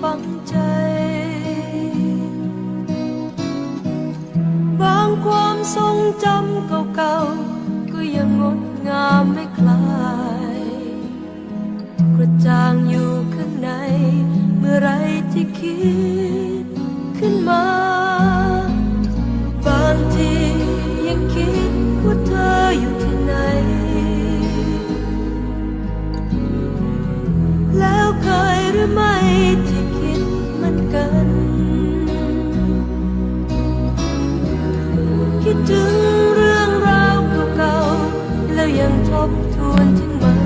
ฝังใจ บางความทรงจำเก่าๆ ก็ยังงดงามไม่คลายกระจ่างอยู่ข้างใน เมื่อไรที่คิดขึ้นมา บางทียังคิดว่าเธออยู่ที่ไหน แล้วเคยหรือไม่ กัน คิดถึงเรื่องราวเก่าๆ แล้วยังทบทวนถึงมัน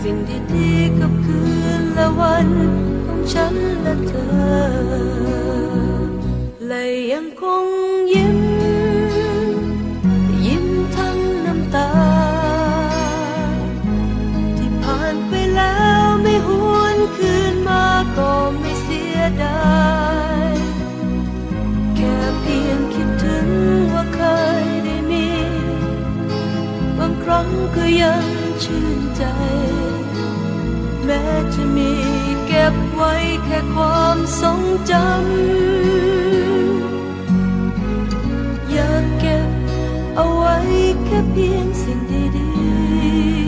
สิ่งดีๆกับคืนและวันของฉันและเธอ และยังคง ก็ยังชื่นใจ แม้จะมีเก็บไว้แค่ความทรงจำ อยากเก็บเอาไว้แค่เพียงสิ่งดีๆ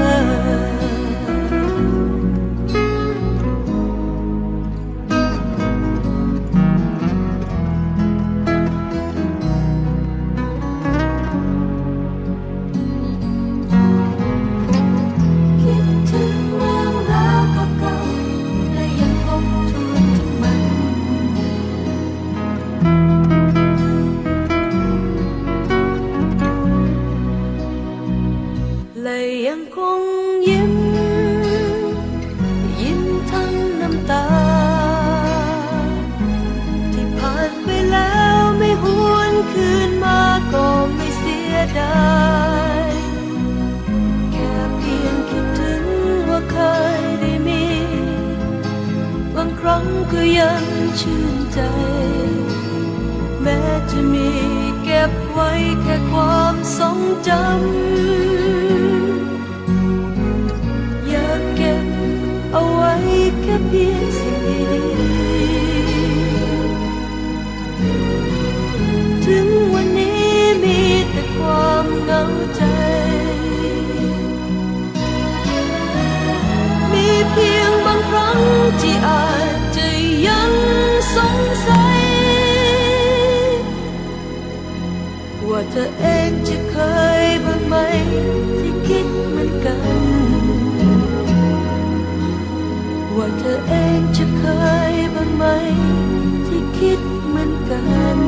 คืนมาก็ไม่เสียดายแค่เพียงคิดถึงว่าเคยได้มี บางครั้งก็ยังชื่นใจ แม้จะมีเก็บไว้แค่ความทรงจำ มีเพียงบางครั้งที่อาจจะยังสงสัย ว่าเธอเองจะเคยบ้างไหม ที่คิดเหมือนกัน ว่าเธอเองจะเคยบ้างไหม ที่คิดเหมือนกัน